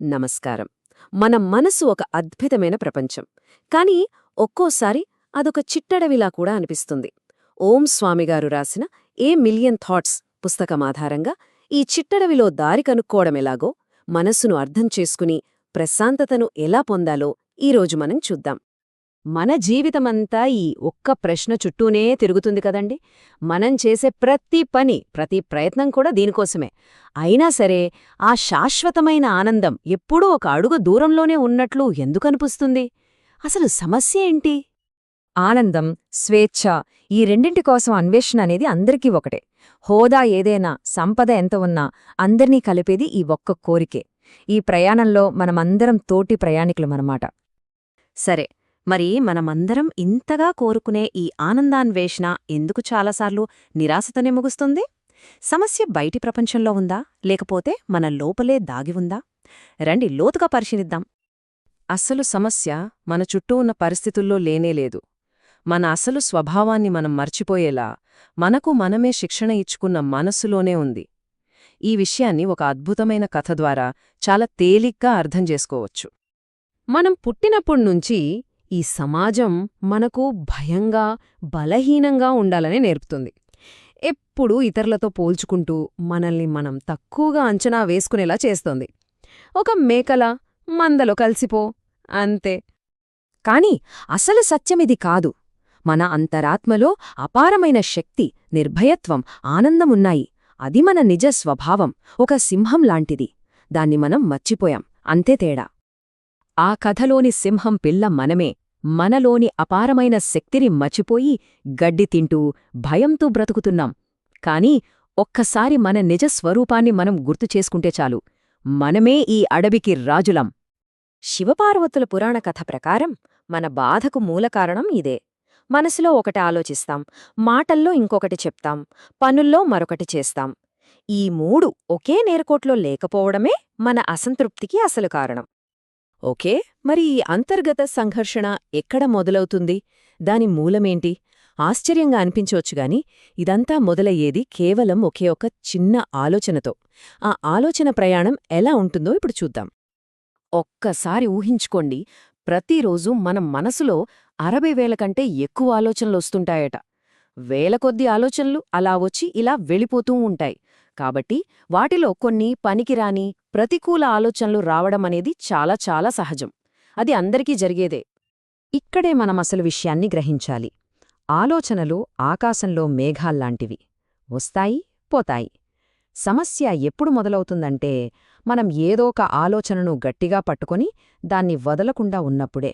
నమస్కారం. మన మనసు ఒక అద్భుతమైన ప్రపంచం. కానీ ఒక్కోసారి అదొక చిట్టడవిలా కూడా అనిపిస్తుంది. ఓం స్వామిగారు రాసిన ఏ మిలియన్ థాట్స్ పుస్తకం ఆధారంగా ఈ చిట్టడవిలో దారి కనుక్కోవడమెలాగో మనసును అర్థం చేసుకుని ప్రశాంతతను ఎలా పొందాలో ఈరోజు మనం చూద్దాం. మన జీవితమంతా ఈ ఒక్క ప్రశ్న చుట్టూనే తిరుగుతుంది కదండి. మనం చేసే ప్రతి పని ప్రతి ప్రయత్నం కూడా దీనికోసమే. అయినా సరే ఆ శాశ్వతమైన ఆనందం ఎప్పుడూ ఒక అడుగు దూరంలోనే ఉన్నట్లు ఎందుకనిపిస్తుంది? అసలు సమస్య ఏంటి? ఆనందం స్వేచ్ఛ ఈ రెండింటి కోసం అన్వేషణ అనేది అందరికీ ఒకటే. హోదా ఏదైనా సంపద ఎంత ఉన్నా అందర్నీ కలిపేది ఈ ఒక్క కోరికే. ఈ ప్రయాణంలో మనమందరం తోటి ప్రయాణికులమనమాట సరే మరి మనమందరం ఇంతగా కోరుకునే ఈ ఆనందాన్వేషణ ఎందుకు చాలాసార్లు నిరాశతోనే ముగుస్తుంది? సమస్య బయటి ప్రపంచంలో ఉందా? లేకపోతే మన లోపలే దాగి ఉందా? రండి లోతుగా పరిశీలిద్దాం. అసలు సమస్య మన చుట్టూ ఉన్న పరిస్థితుల్లో లేనేలేదు మన అసలు స్వభావాన్ని మనం మర్చిపోయేలా మనకు మనమే శిక్షణ ఇచ్చుకున్న మనస్సులోనే ఉంది. ఈ విషయాన్ని ఒక అద్భుతమైన కథ ద్వారా చాలా తేలిగ్గా అర్థం చేసుకోవచ్చు. మనం పుట్టినప్పుడ్నుంచి ఈ సమాజం మనకు భయంగా బలహీనంగా ఉండాలని నేర్పుతుంది. ఎప్పుడూ ఇతరులతో పోల్చుకుంటూ మనల్ని మనం తక్కువగా అంచనా వేసుకునేలా చేస్తోంది. ఒక మేకల మందలో కలిసిపో అంతే. కాని అసలు సత్యమిది కాదు. మన అంతరాత్మలో అపారమైన శక్తి నిర్భయత్వం ఆనందమున్నాయి. అది మన నిజ స్వభావం ఒక సింహం లాంటిది. దాన్ని మనం మర్చిపోయాం. అంతే తేడా. ఆ కథలోని సింహం పిల్ల మనమే మనలోని అపారమైన శక్తిని మచిపోయి గడ్డి తింటూ భయంతో బ్రతుకుతున్నాం. కాని ఒక్కసారి మన నిజ స్వరూపాన్ని మనం గుర్తు చేసుకుంటే చాలు. మనమే ఈ అడవికి రాజులం. శివపార్వతుల పురాణ కథ ప్రకారం మన బాధకు మూలకారణం ఇదే. మనసులో ఒకటి ఆలోచిస్తాం మాటల్లో ఇంకొకటి చెప్తాం పనుల్లో మరొకటి చేస్తాం. ఈ మూడు ఒకే నేరకోట్లో లేకపోవడమే మన అసంతృప్తికి అసలు కారణం. ఓకే మరి ఈ అంతర్గత సంఘర్షణ ఎక్కడ మొదలవుతుంది? దాని మూలమేంటి? ఆశ్చర్యంగా అనిపించవచ్చుగాని ఇదంతా మొదలయ్యేది కేవలం ఒకే ఒక చిన్న ఆలోచనతో. ఆ ఆలోచన ప్రయాణం ఎలా ఉంటుందో ఇప్పుడు చూద్దాం. ఒక్కసారి ఊహించుకోండి ప్రతిరోజు మన మనసులో అరవై వేల కంటే ఎక్కువ ఆలోచనలొస్తుంటాయట వేల కొద్ది ఆలోచనలు అలా వచ్చి ఇలా వెళ్ళిపోతూ ఉంటాయి. కాబట్టి వాటిలో కొన్ని పనికిరాని ప్రతికూల ఆలోచనలు రావడమనేది చాలా చాలా సహజం. అది అందరికీ జరిగేదే. ఇక్కడే మనం అసలు విషయాన్ని గ్రహించాలి. ఆలోచనలు ఆకాశంలో మేఘాల్లాంటివి వస్తాయి పోతాయి. సమస్య ఎప్పుడు మొదలవుతుందంటే మనం ఏదోక ఆలోచనను గట్టిగా పట్టుకొని దాన్ని వదలకుండా ఉన్నప్పుడే.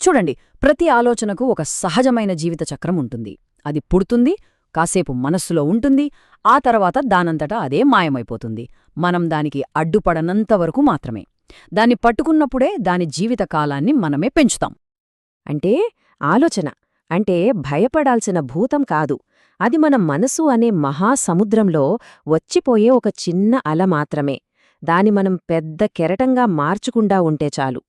చూడండి ప్రతి ఆలోచనకు ఒక సహజమైన జీవిత చక్రం ఉంటుంది. అది పుడుతుంది కాసేపు మనస్సులో ఉంటుంది ఆ తర్వాత దానంతటా అదే మాయమైపోతుంది. మనం దానికి అడ్డుపడనంతవరకు మాత్రమే. దాన్ని పట్టుకున్నప్పుడే దాని జీవితకాలాన్ని మనమే పెంచుతాం. అంటే ఆలోచన. అంటే భయపడాల్సిన భూతం కాదు. అది మన మనసు అనే మహాసముద్రంలో వచ్చిపోయే ఒక చిన్న అల మాత్రమే. దాని మనం పెద్ద కెరటంగా మార్చుకుండా ఉంటే చాలు.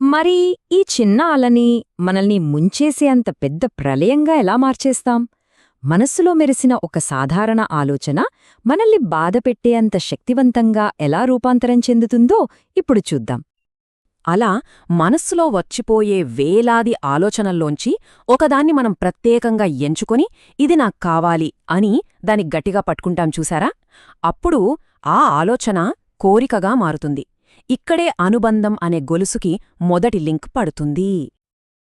మరి ఈ చిన్న అలని మనల్ని ముంచేసే అంత పెద్ద ప్రళయంగా ఎలా మార్చేస్తాం? మనస్సులో మెరిసిన ఒక సాధారణ ఆలోచన మనల్ని బాధపెట్టే అంత శక్తివంతంగా ఎలా రూపాంతరం చెందుతుందో ఇప్పుడు చూద్దాం. అలా మనస్సులో వచ్చిపోయే వేలాది ఆలోచనల్లోంచి ఒకదాన్ని మనం ప్రత్యేకంగా ఎంచుకొని ఇది నాకు కావాలి అని దాని గట్టిగా పట్టుకుంటాం చూసారా? అప్పుడు ఆ ఆలోచన కోరికగా మారుతుంది. ఇక్కడే అనుబంధం అనే గొలుసుకి మొదటి లింక్ పడుతుంది.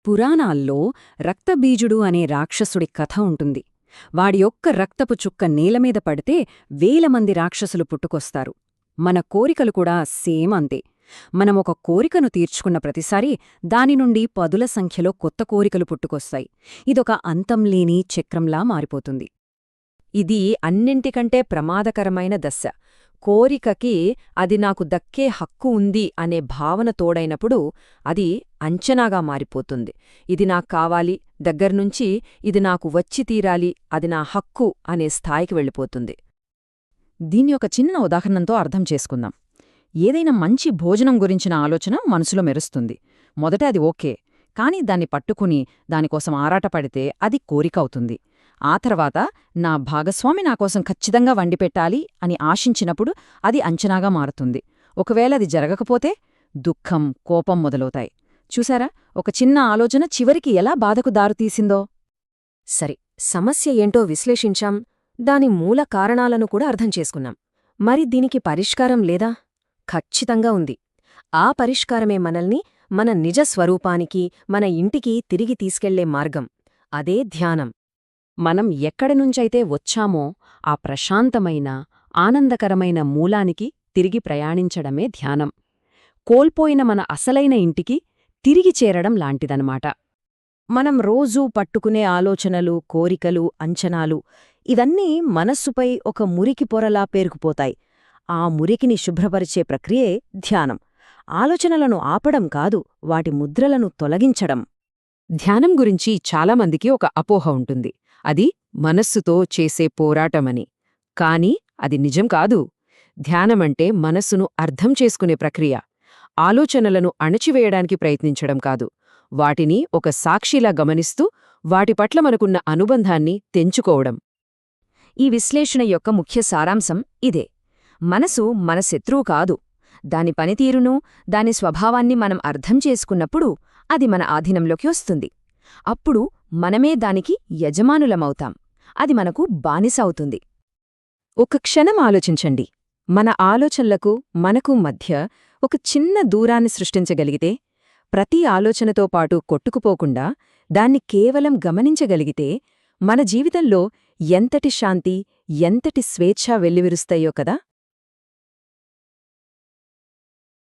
పురాణాల్లో రక్తబీజుడు అనే రాక్షసుడి కథ ఉంటుంది. వాడి యొక్క రక్తపు చుక్క నేలమీద పడితే వేల మంది రాక్షసులు పుట్టుకొస్తారు. మన కోరికలు కూడా సేమ్ అంతే. మనం ఒక కోరికను తీర్చుకున్న ప్రతిసారి దాని నుండి పదుల సంఖ్యలో కొత్త కోరికలు పుట్టుకొస్తాయి. ఇదొక అంతంలేని చక్రంలా మారిపోతుంది. ఇది అన్నింటికంటే ప్రమాదకరమైన దశ. కోరికకి అది నాకు దక్కే హక్కు ఉంది అనే భావన తోడైనప్పుడు అది అంచనాగా మారిపోతుంది. ఇది నాకు కావాలి దగ్గర్నుంచి ఇది నాకు వచ్చి తీరాలి అది నా హక్కు అనే స్థాయికి వెళ్ళిపోతుంది. దీని ఒక చిన్న ఉదాహరణతో అర్థం చేసుకుందాం. ఏదైనా మంచి భోజనం గురించిన ఆలోచన మనసులో మెరుస్తుంది. మొదట అది ఓకే కాని దాన్ని పట్టుకుని దానికోసం ఆరాటపడితే అది కోరికవుతుంది ఆ తర్వాత నా భాగస్వామి నాకోసం ఖచ్చితంగా వండిపెట్టాలి అని ఆశించినప్పుడు అది అంచనాగా మారుతుంది. ఒకవేళ అది జరగకపోతే దుఃఖం కోపం మొదలవుతాయి. చూసారా? ఒక చిన్న ఆలోచన చివరికి ఎలా బాధకు దారితీసిందో సరే సమస్య ఏంటో విశ్లేషించాం. దాని మూల కారణాలను కూడా అర్థం చేసుకున్నాం. మరి దీనికి పరిష్కారం లేదా? ఖచ్చితంగా ఉంది. ఆ పరిష్కారమే మనల్ని మన నిజ స్వరూపానికి మన ఇంటికి తిరిగి తీసుకెళ్ళే మార్గం. అదే ధ్యానం. మనం ఎక్కడి నుంచైతే వచ్చామో ఆ ప్రశాంతమైన ఆనందకరమైన మూలానికి తిరిగి ప్రయాణించడమే ధ్యానం. కోల్పోయిన మన అసలైన ఇంటికి తిరిగి చేరడం లాంటిదనమాట మనం రోజూ పట్టుకునే ఆలోచనలు కోరికలు అంచనాలు ఇవన్నీ మనస్సుపై ఒక మురికి పొరలా పేరుకుపోతాయి. ఆ మురికిని శుభ్రపరిచే ప్రక్రియే ధ్యానం. ఆలోచనలను ఆపడం కాదు వాటి ముద్రలను తొలగించడం. ధ్యానం గురించి చాలామందికి ఒక అపోహ ఉంటుంది. అది మనస్సుతో చేసే పోరాటమని. కాని అది నిజం కాదు. ధ్యానమంటే మనస్సును అర్థం చేసుకునే ప్రక్రియ. ఆలోచనలను అణచివేయడానికి ప్రయత్నించడం కాదు. వాటిని ఒక సాక్షిలా గమనిస్తూ వాటి పట్ల మనకున్న అనుబంధాన్ని తెంచుకోవడం. ఈ విశ్లేషణ యొక్క ముఖ్య సారాంశం ఇదే. మనసు మన శత్రువు కాదు. దాని పనితీరును దాని స్వభావాన్ని మనం అర్థం చేసుకున్నప్పుడు అది మన ఆధీనంలోకి వస్తుంది. అప్పుడు మనమే దానికి యజమానులమవుతాం. అది మనకు బానిస అవుతుంది ఒక క్షణం ఆలోచించండి. మన ఆలోచనలకు మనకు మధ్య ఒక చిన్న దూరాన్ని సృష్టించగలిగితే ప్రతి ఆలోచనతో పాటు కొట్టుకుపోకుండా దాన్ని కేవలం గమనించగలిగితే మన జీవితంలో ఎంతటి శాంతి ఎంతటి స్వేచ్ఛ వెల్లివిరుస్తాయో కదా?